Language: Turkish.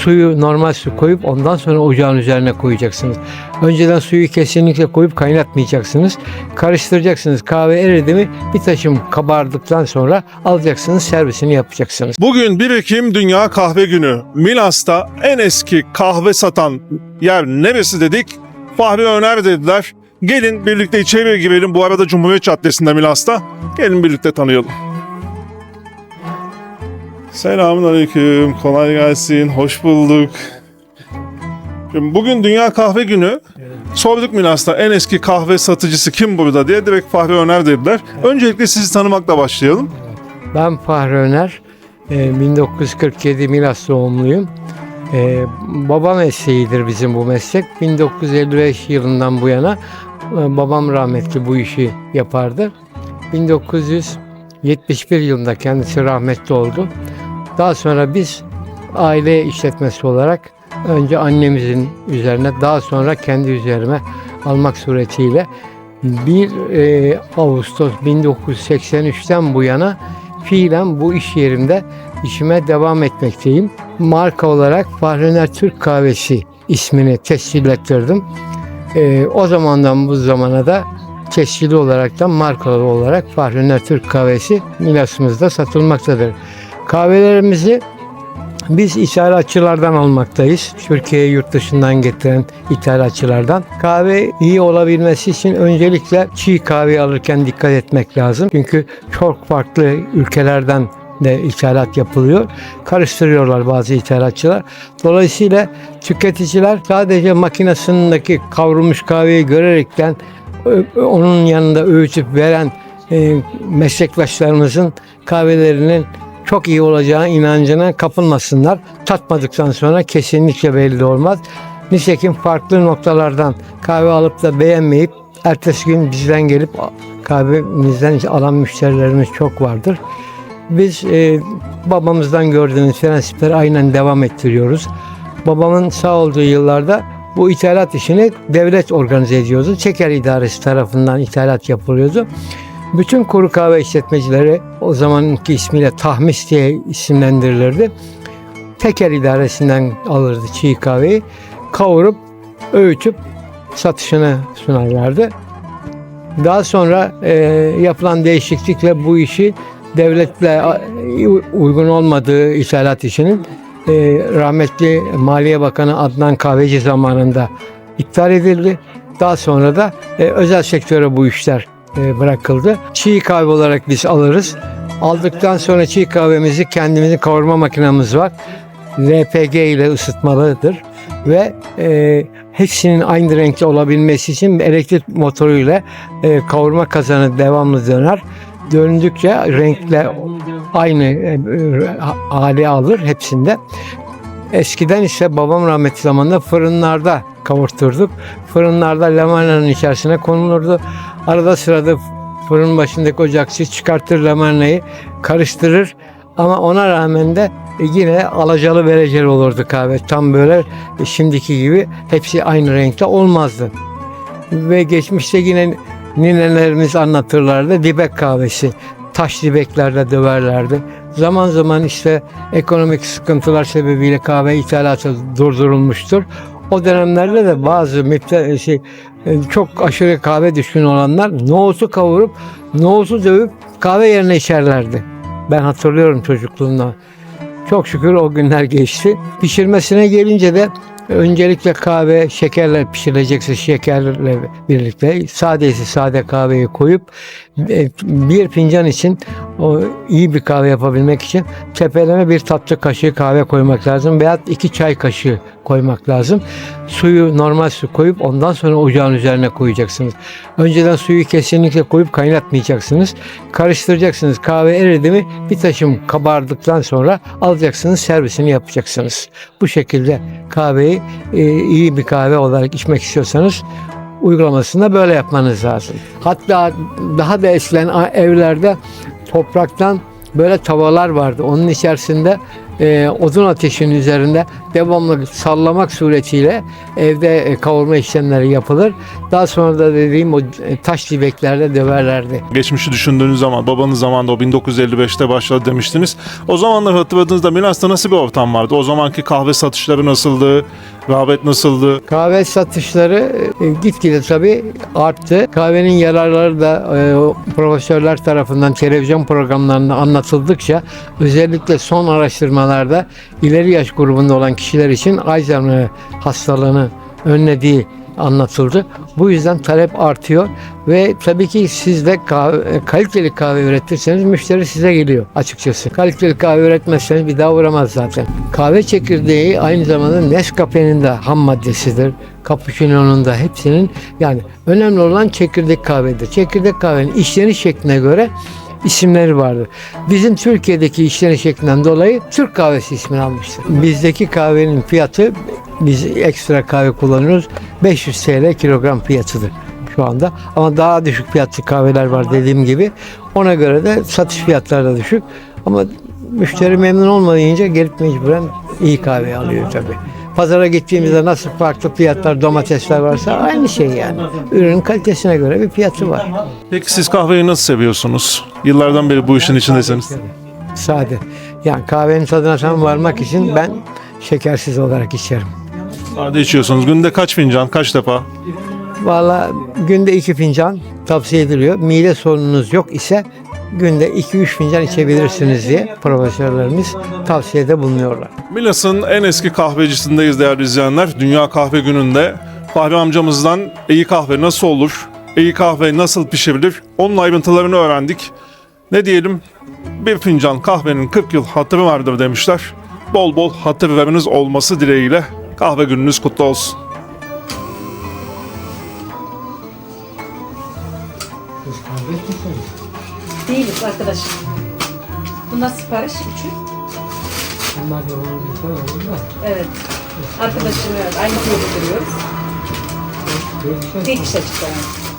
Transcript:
suyu normal su koyup ondan sonra ocağın üzerine koyacaksınız. Önceden suyu kesinlikle koyup kaynatmayacaksınız. Karıştıracaksınız. Kahve eridi mi bir taşım kabardıktan sonra alacaksınız servisini yapacaksınız. Bugün 1 Ekim Dünya Kahve Günü. Milas'ta en eski kahve satan yer neresi dedik? Fahri Öner dediler. Gelin birlikte içeriye girelim. Bu arada Cumhuriyet Caddesi'nde Milas'ta. Gelin birlikte tanıyalım. Selamun Aleyküm. Kolay gelsin. Hoş bulduk. Şimdi bugün Dünya Kahve Günü. Sorduk Milas'ta en eski kahve satıcısı kim burada diye direkt Fahri Öner dediler. Öncelikle sizi tanımakla başlayalım. Ben Fahri Öner. Ee, 1947 Milas doğumluyum. Ee, baba mesleğidir bizim bu meslek. 1955 yılından bu yana e, babam rahmetli bu işi yapardı. 1971 yılında kendisi rahmetli oldu. Daha sonra biz aile işletmesi olarak önce annemizin üzerine daha sonra kendi üzerime almak suretiyle 1 e, Ağustos 1983'ten bu yana fiilen bu iş yerimde işime devam etmekteyim. Marka olarak Fahrener Türk Kahvesi ismini tescil ettirdim. E, o zamandan bu zamana da tescilli olarak da markalı olarak Fahrener Türk Kahvesi Milas'ımızda satılmaktadır. Kahvelerimizi biz ithalatçılardan almaktayız. Türkiye'ye yurt dışından getiren ithalatçılardan. Kahve iyi olabilmesi için öncelikle çiğ kahve alırken dikkat etmek lazım. Çünkü çok farklı ülkelerden de ithalat yapılıyor. Karıştırıyorlar bazı ithalatçılar. Dolayısıyla tüketiciler sadece makinesindeki kavrulmuş kahveyi görerekten ö- onun yanında öğütüp veren e, meslektaşlarımızın kahvelerinin çok iyi olacağı inancına kapılmasınlar. Tatmadıktan sonra kesinlikle belli olmaz. Nitekim farklı noktalardan kahve alıp da beğenmeyip ertesi gün bizden gelip kahvemizden alan müşterilerimiz çok vardır. Biz e, babamızdan gördüğümüz prensipleri aynen devam ettiriyoruz. Babamın sağ olduğu yıllarda bu ithalat işini devlet organize ediyordu. Çeker İdaresi tarafından ithalat yapılıyordu. Bütün kuru kahve işletmecileri o zamanki ismiyle tahmis diye isimlendirilirdi. Teker idaresinden alırdı çiğ kahveyi. Kavurup, öğütüp satışını sunarlardı. Daha sonra e, yapılan değişiklikle bu işi devletle uygun olmadığı ithalat işinin e, rahmetli Maliye Bakanı Adnan Kahveci zamanında iptal edildi. Daha sonra da e, özel sektöre bu işler bırakıldı. Çiğ kahve olarak biz alırız. Aldıktan sonra çiğ kahvemizi kendimizin kavurma makinamız var. LPG ile ısıtmalıdır ve e, hepsinin aynı renkte olabilmesi için elektrik motoruyla e, kavurma kazanı devamlı döner. Döndükçe renkle aynı e, e, hali alır hepsinde. Eskiden ise babam rahmetli zamanında fırınlarda kavurturduk. Fırınlarda lamananın içerisine konulurdu. Arada sırada fırın başındaki ocakçı çıkartır lamanayı, karıştırır. Ama ona rağmen de yine alacalı vereceli olurdu kahve. Tam böyle şimdiki gibi hepsi aynı renkte olmazdı. Ve geçmişte yine ninelerimiz anlatırlardı dibek kahvesi. Taş dibeklerde döverlerdi. Zaman zaman işte ekonomik sıkıntılar sebebiyle kahve ithalatı durdurulmuştur. O dönemlerde de bazı müpte, şey, e, çok aşırı kahve düşkün olanlar nohutu kavurup nohutu dövüp kahve yerine içerlerdi. Ben hatırlıyorum çocukluğumda. Çok şükür o günler geçti. Pişirmesine gelince de öncelikle kahve şekerle pişirilecekse şekerle birlikte sadesi sade kahveyi koyup e, bir fincan için o iyi bir kahve yapabilmek için tepeleme bir tatlı kaşığı kahve koymak lazım veya iki çay kaşığı koymak lazım. Suyu normal su koyup ondan sonra ocağın üzerine koyacaksınız. Önceden suyu kesinlikle koyup kaynatmayacaksınız. Karıştıracaksınız. Kahve eridi mi bir taşım kabardıktan sonra alacaksınız servisini yapacaksınız. Bu şekilde kahveyi e, iyi bir kahve olarak içmek istiyorsanız uygulamasında böyle yapmanız lazım. Hatta daha da eskiden evlerde topraktan böyle tavalar vardı. Onun içerisinde e, odun ateşinin üzerinde devamlı sallamak suretiyle evde e, kavurma işlemleri yapılır. Daha sonra da dediğim o e, taş dibeklerle döverlerdi. Geçmişi düşündüğünüz zaman babanız zamanında o 1955'te başladı demiştiniz. O zamanlar hatırladığınızda Milas'ta nasıl bir ortam vardı? O zamanki kahve satışları nasıldı? Rağbet nasıldı? Kahve satışları e, gitgide tabii arttı. Kahvenin yararları da e, profesörler tarafından televizyon programlarında anlatıldıkça özellikle son araştırmalarda ileri yaş grubunda olan kişiler için Alzheimer hastalığını önlediği anlatıldı. Bu yüzden talep artıyor ve tabii ki siz de kahve, kaliteli kahve üretirseniz müşteri size geliyor açıkçası. Kaliteli kahve üretmezseniz bir daha uğramaz zaten. Kahve çekirdeği aynı zamanda Nescafe'nin de ham maddesidir. Cappuccino'nun da hepsinin yani önemli olan çekirdek kahvedir. Çekirdek kahvenin işleniş şekline göre isimleri vardır. Bizim Türkiye'deki işleniş şeklinden dolayı Türk kahvesi ismini almıştır. Bizdeki kahvenin fiyatı biz ekstra kahve kullanıyoruz. 500 TL kilogram fiyatıdır şu anda. Ama daha düşük fiyatlı kahveler var dediğim gibi. Ona göre de satış fiyatları da düşük. Ama müşteri memnun olmayınca gelip mecburen iyi kahve alıyor tabii. Pazara gittiğimizde nasıl farklı fiyatlar domatesler varsa aynı şey yani. Ürünün kalitesine göre bir fiyatı var. Peki siz kahveyi nasıl seviyorsunuz? Yıllardan beri bu işin içindesiniz. Sade. Yani kahvenin tadına tam varmak için ben şekersiz olarak içerim. Sade içiyorsunuz. Günde kaç fincan, kaç defa? Valla günde iki fincan tavsiye ediliyor. Mide sorununuz yok ise günde 2-3 fincan içebilirsiniz diye profesörlerimiz tavsiyede bulunuyorlar. Milas'ın en eski kahvecisindeyiz değerli izleyenler. Dünya Kahve Günü'nde Fahri amcamızdan iyi kahve nasıl olur, iyi kahve nasıl pişirilir onun ayrıntılarını öğrendik. Ne diyelim bir fincan kahvenin 40 yıl hatırı vardır demişler. Bol bol hatırlarınız olması dileğiyle kahve gününüz kutlu olsun. Değiliz arkadaşım. Bunlar sipariş üçü. Evet. Arkadaşım evet. Aynı köyde duruyoruz. Tek kişi açık yani.